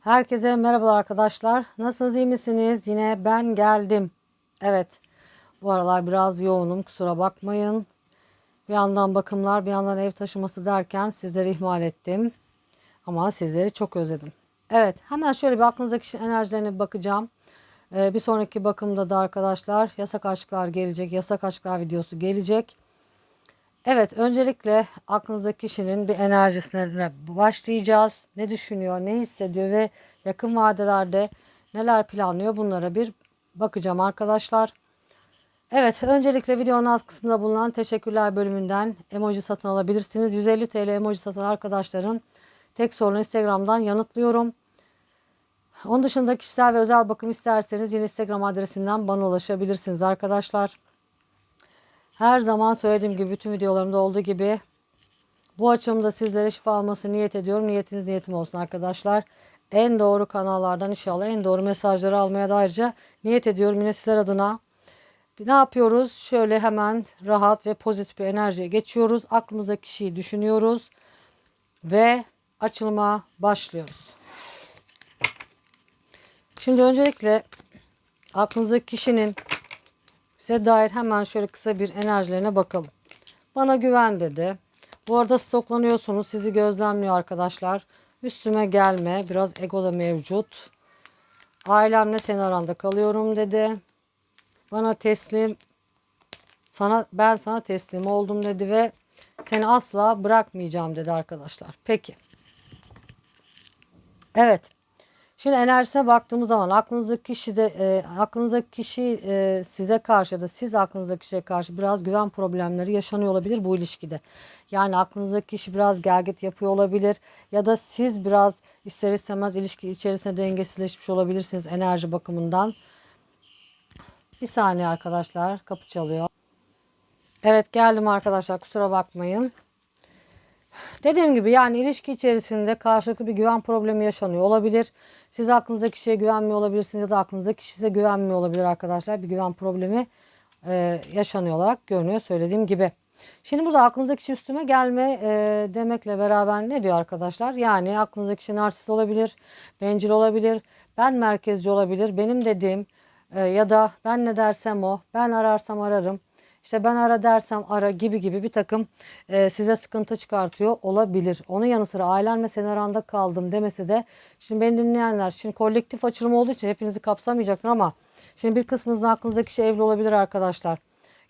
Herkese merhabalar arkadaşlar. Nasılsınız iyi misiniz? Yine ben geldim. Evet. Bu aralar biraz yoğunum. Kusura bakmayın. Bir yandan bakımlar, bir yandan ev taşıması derken sizleri ihmal ettim. Ama sizleri çok özledim. Evet. Hemen şöyle bir aklınızdaki enerjilerine bakacağım. Ee, bir sonraki bakımda da arkadaşlar yasak aşklar gelecek. Yasak aşklar videosu gelecek. Evet, öncelikle aklınızdaki kişinin bir enerjisine başlayacağız. Ne düşünüyor, ne hissediyor ve yakın vadelerde neler planlıyor bunlara bir bakacağım arkadaşlar. Evet, öncelikle videonun alt kısmında bulunan teşekkürler bölümünden emoji satın alabilirsiniz. 150 TL emoji satan arkadaşların tek sorunu Instagram'dan yanıtlıyorum. Onun dışında kişisel ve özel bakım isterseniz yine Instagram adresinden bana ulaşabilirsiniz arkadaşlar. Her zaman söylediğim gibi bütün videolarımda olduğu gibi bu açımda sizlere şifa alması niyet ediyorum. Niyetiniz niyetim olsun arkadaşlar. En doğru kanallardan inşallah en doğru mesajları almaya da ayrıca niyet ediyorum yine sizler adına. Ne yapıyoruz? Şöyle hemen rahat ve pozitif bir enerjiye geçiyoruz. Aklımızdaki kişiyi düşünüyoruz ve açılıma başlıyoruz. Şimdi öncelikle aklınızdaki kişinin size dair hemen şöyle kısa bir enerjilerine bakalım. Bana güven dedi. Bu arada stoklanıyorsunuz. Sizi gözlemliyor arkadaşlar. Üstüme gelme. Biraz ego da mevcut. Ailemle senin aranda kalıyorum dedi. Bana teslim sana ben sana teslim oldum dedi ve seni asla bırakmayacağım dedi arkadaşlar. Peki. Evet. Şimdi enerjisine baktığımız zaman aklınızdaki kişi de e, aklınızdaki kişi e, size karşı ya da siz aklınızdaki kişiye karşı biraz güven problemleri yaşanıyor olabilir bu ilişkide. Yani aklınızdaki kişi biraz gelgit yapıyor olabilir ya da siz biraz ister istemez ilişki içerisinde dengesizleşmiş olabilirsiniz enerji bakımından. Bir saniye arkadaşlar kapı çalıyor. Evet geldim arkadaşlar kusura bakmayın. Dediğim gibi yani ilişki içerisinde karşılıklı bir güven problemi yaşanıyor olabilir. Siz aklınızdaki kişiye güvenmiyor olabilirsiniz ya da aklınızdaki kişi size güvenmiyor olabilir arkadaşlar. Bir güven problemi e, yaşanıyor olarak görünüyor söylediğim gibi. Şimdi burada aklınızdaki kişi üstüme gelme e, demekle beraber ne diyor arkadaşlar? Yani aklınızdaki kişi narsist olabilir, bencil olabilir, ben merkezci olabilir, benim dediğim e, ya da ben ne dersem o, ben ararsam ararım. İşte ben ara dersem ara gibi gibi bir takım e, size sıkıntı çıkartıyor olabilir. Onun yanı sıra ailemle sen aranda kaldım demesi de şimdi beni dinleyenler şimdi kolektif açılım olduğu için hepinizi kapsamayacaktır ama şimdi bir kısmınızın aklınızdaki kişi evli olabilir arkadaşlar.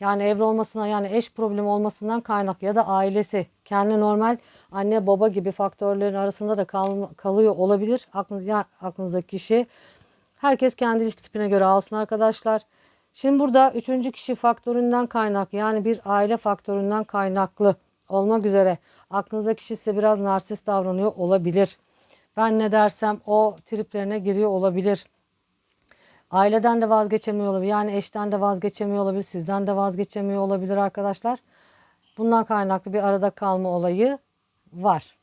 Yani evli olmasına yani eş problemi olmasından kaynak ya da ailesi kendi normal anne baba gibi faktörlerin arasında da kal, kalıyor olabilir. Aklınız, ya, aklınızdaki kişi herkes kendi ilişki tipine göre alsın arkadaşlar. Şimdi burada üçüncü kişi faktöründen kaynaklı yani bir aile faktöründen kaynaklı olmak üzere aklınızdaki kişi size biraz narsist davranıyor olabilir. Ben ne dersem o triplerine giriyor olabilir. Aileden de vazgeçemiyor olabilir. Yani eşten de vazgeçemiyor olabilir. Sizden de vazgeçemiyor olabilir arkadaşlar. Bundan kaynaklı bir arada kalma olayı var.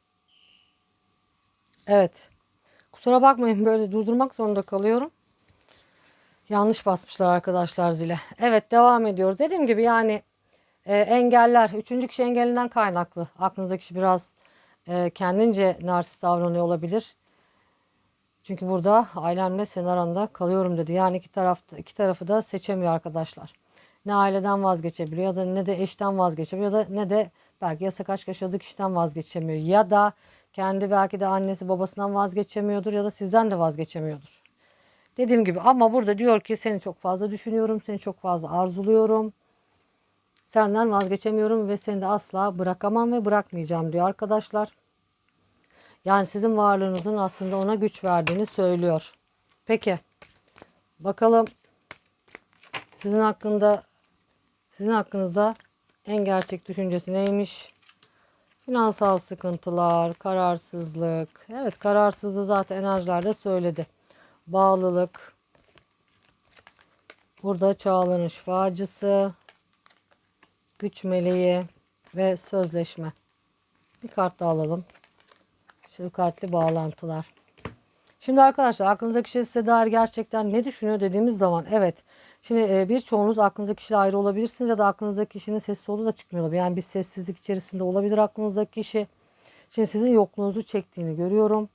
Evet. Kusura bakmayın böyle durdurmak zorunda kalıyorum. Yanlış basmışlar arkadaşlar zile. Evet devam ediyoruz. Dediğim gibi yani e, engeller. Üçüncü kişi engelinden kaynaklı. Aklınızdaki kişi biraz e, kendince narsist davranıyor olabilir. Çünkü burada ailemle senin aranda kalıyorum dedi. Yani iki tarafta iki tarafı da seçemiyor arkadaşlar. Ne aileden vazgeçebiliyor ya da ne de eşten vazgeçemiyor ya da ne de belki yasak aşk yaşadığı kişiden vazgeçemiyor. Ya da kendi belki de annesi babasından vazgeçemiyordur ya da sizden de vazgeçemiyordur. Dediğim gibi ama burada diyor ki seni çok fazla düşünüyorum, seni çok fazla arzuluyorum. Senden vazgeçemiyorum ve seni de asla bırakamam ve bırakmayacağım diyor arkadaşlar. Yani sizin varlığınızın aslında ona güç verdiğini söylüyor. Peki. Bakalım sizin hakkında sizin hakkınızda en gerçek düşüncesi neymiş? Finansal sıkıntılar, kararsızlık. Evet kararsızlığı zaten enerjilerde söyledi bağlılık. Burada çağlanış şifacısı, güç meleği ve sözleşme. Bir kart daha alalım. Şefkatli bağlantılar. Şimdi arkadaşlar aklınızdaki kişi size dair gerçekten ne düşünüyor dediğimiz zaman evet. Şimdi e, birçoğunuz aklınızdaki kişiyle ayrı olabilirsiniz ya da aklınızdaki kişinin sesi solu da çıkmıyor. Yani bir sessizlik içerisinde olabilir aklınızdaki kişi. Şimdi sizin yokluğunuzu çektiğini görüyorum.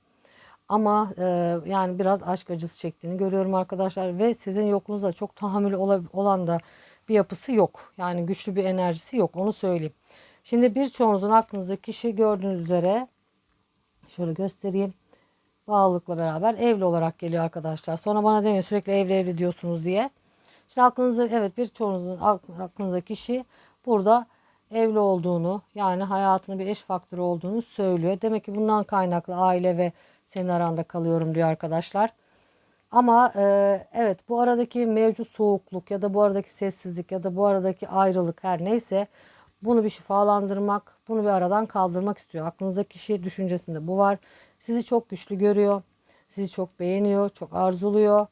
Ama e, yani biraz aşk acısı çektiğini görüyorum arkadaşlar ve sizin yokluğunuzda çok tahammülü ola- olan da bir yapısı yok. Yani güçlü bir enerjisi yok onu söyleyeyim. Şimdi birçoğunuzun aklınızdaki kişi gördüğünüz üzere şöyle göstereyim. Bağlılıkla beraber evli olarak geliyor arkadaşlar. Sonra bana demeyin sürekli evli evli diyorsunuz diye. İşte aklınızda evet birçoğunuzun ak- aklınızdaki kişi burada evli olduğunu yani hayatının bir eş faktörü olduğunu söylüyor. Demek ki bundan kaynaklı aile ve senin aranda kalıyorum diyor arkadaşlar. Ama e, evet bu aradaki mevcut soğukluk ya da bu aradaki sessizlik ya da bu aradaki ayrılık her neyse bunu bir şifalandırmak, bunu bir aradan kaldırmak istiyor. Aklınızdaki kişi düşüncesinde bu var. Sizi çok güçlü görüyor. Sizi çok beğeniyor, çok arzuluyor.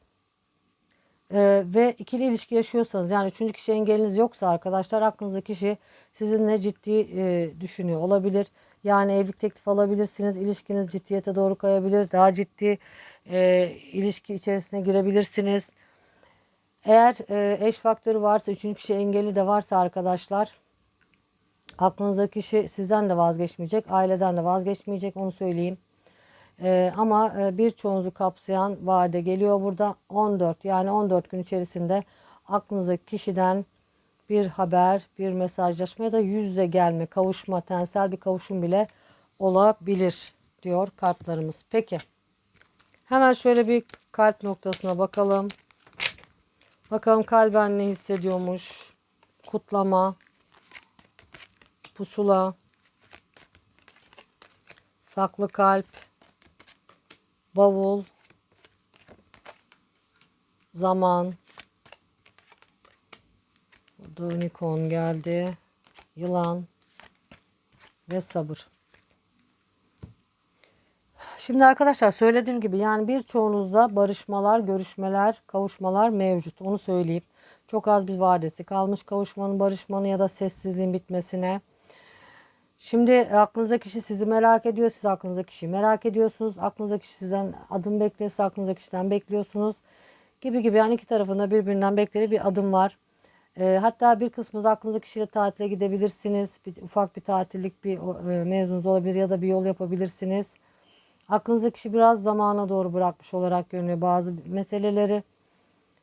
Ee, ve ikili ilişki yaşıyorsanız yani üçüncü kişi engeliniz yoksa arkadaşlar aklınızdaki kişi sizinle ciddi e, düşünüyor olabilir. Yani evlilik teklifi alabilirsiniz. İlişkiniz ciddiyete doğru kayabilir. Daha ciddi e, ilişki içerisine girebilirsiniz. Eğer e, eş faktörü varsa, üçüncü kişi engeli de varsa arkadaşlar aklınızdaki kişi sizden de vazgeçmeyecek, aileden de vazgeçmeyecek onu söyleyeyim. Ee, ama e, birçoğunuzu kapsayan vade geliyor burada 14 yani 14 gün içerisinde aklınızdaki kişiden bir haber, bir mesajlaşma ya da yüz yüze gelme, kavuşma, tensel bir kavuşum bile olabilir diyor kartlarımız. Peki. Hemen şöyle bir kalp noktasına bakalım. Bakalım kalben ne hissediyormuş? Kutlama, pusula, saklı kalp, bavul, zaman, burada unicorn geldi, yılan ve sabır. Şimdi arkadaşlar söylediğim gibi yani birçoğunuzda barışmalar, görüşmeler, kavuşmalar mevcut. Onu söyleyeyim. Çok az bir vadesi kalmış kavuşmanın, barışmanın ya da sessizliğin bitmesine. Şimdi aklınızdaki kişi sizi merak ediyor. Siz aklınızdaki kişiyi merak ediyorsunuz. Aklınızdaki kişi sizden adım bekliyor. Siz aklınızdaki kişiden bekliyorsunuz. Gibi gibi yani iki tarafında birbirinden beklediği bir adım var. E, hatta bir kısmınız aklınızdaki kişiyle tatile gidebilirsiniz. Bir, ufak bir tatillik bir e, mevzunuz olabilir ya da bir yol yapabilirsiniz. Aklınızdaki kişi biraz zamana doğru bırakmış olarak görünüyor bazı meseleleri.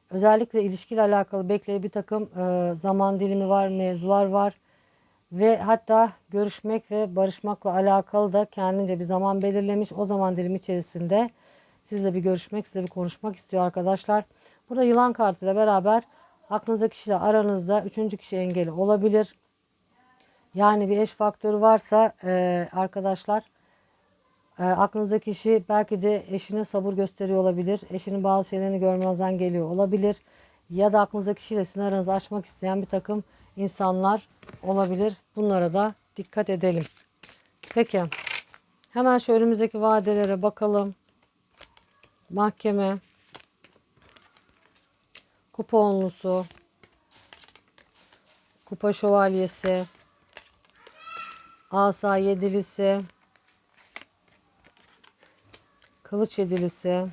Özellikle ilişkiyle alakalı beklediği bir takım e, zaman dilimi var, mevzular var. Ve hatta görüşmek ve barışmakla alakalı da kendince bir zaman belirlemiş. O zaman dilimi içerisinde sizle bir görüşmek, sizle bir konuşmak istiyor arkadaşlar. Burada yılan kartıyla beraber aklınızdaki kişiyle aranızda üçüncü kişi engeli olabilir. Yani bir eş faktörü varsa e, arkadaşlar e, aklınızdaki kişi belki de eşine sabır gösteriyor olabilir. Eşinin bazı şeylerini görmezden geliyor olabilir. Ya da aklınızdaki kişiyle sizin aranızı açmak isteyen bir takım insanlar olabilir. Bunlara da dikkat edelim. Peki. Hemen şu önümüzdeki vadelere bakalım. Mahkeme. Kupa onlusu. Kupa şövalyesi. Asa yedilisi. Kılıç yedilisi.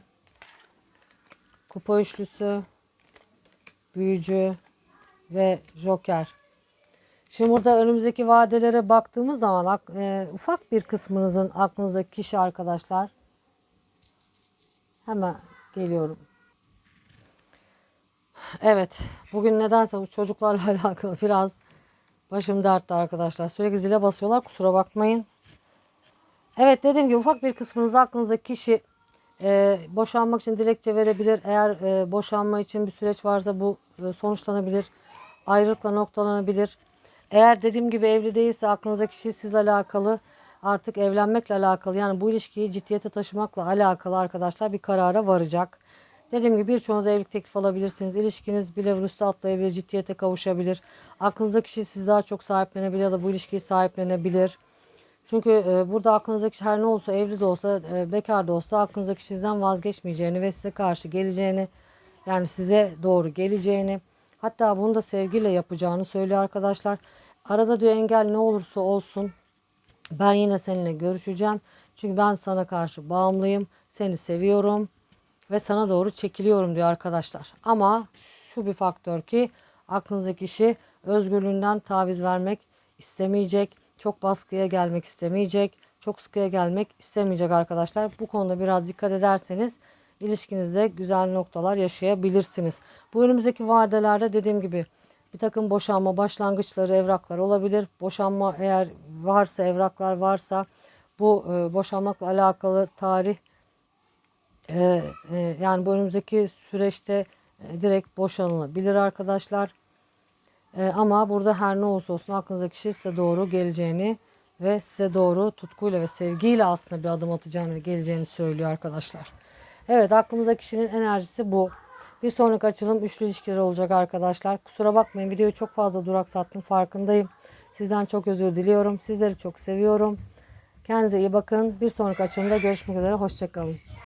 Kupa üçlüsü. Büyücü ve Joker. Şimdi burada önümüzdeki vadelere baktığımız zaman e, ufak bir kısmınızın aklınızdaki kişi arkadaşlar. Hemen geliyorum. Evet. Bugün nedense bu çocuklarla alakalı biraz başım dertte arkadaşlar. Sürekli zile basıyorlar. Kusura bakmayın. Evet dediğim gibi ufak bir kısmınızda aklınızdaki kişi e, boşanmak için dilekçe verebilir. Eğer e, boşanma için bir süreç varsa bu e, sonuçlanabilir. Ayrılıkla noktalanabilir. Eğer dediğim gibi evli değilse aklınızdaki kişi sizle alakalı artık evlenmekle alakalı yani bu ilişkiyi ciddiyete taşımakla alakalı arkadaşlar bir karara varacak. Dediğim gibi birçoğunuz evlilik teklif alabilirsiniz. İlişkiniz bir level atlayabilir, ciddiyete kavuşabilir. Aklınızdaki kişi sizi daha çok sahiplenebilir ya da bu ilişkiyi sahiplenebilir. Çünkü e, burada aklınızdaki her ne olsa evli de olsa e, bekar da olsa aklınızdaki sizden vazgeçmeyeceğini ve size karşı geleceğini yani size doğru geleceğini hatta bunu da sevgiyle yapacağını söylüyor arkadaşlar. Arada diyor engel ne olursa olsun ben yine seninle görüşeceğim. Çünkü ben sana karşı bağımlıyım. Seni seviyorum ve sana doğru çekiliyorum diyor arkadaşlar. Ama şu bir faktör ki aklınızdaki kişi özgürlüğünden taviz vermek istemeyecek. Çok baskıya gelmek istemeyecek. çok sıkıya gelmek istemeyecek arkadaşlar. Bu konuda biraz dikkat ederseniz ilişkinizde güzel noktalar yaşayabilirsiniz. Bu önümüzdeki vadelerde dediğim gibi bir takım boşanma başlangıçları, evraklar olabilir. Boşanma eğer varsa, evraklar varsa bu e, boşanmakla alakalı tarih e, e, yani bu önümüzdeki süreçte e, direkt boşanılabilir arkadaşlar. E, ama burada her ne olursa olsun aklınızdaki kişi size doğru geleceğini ve size doğru tutkuyla ve sevgiyle aslında bir adım atacağını ve geleceğini söylüyor arkadaşlar. Evet aklımızdaki kişinin enerjisi bu. Bir sonraki açılım üçlü ilişkiler olacak arkadaşlar. Kusura bakmayın videoyu çok fazla duraksattım farkındayım. Sizden çok özür diliyorum. Sizleri çok seviyorum. Kendinize iyi bakın. Bir sonraki açılımda görüşmek üzere. Hoşçakalın.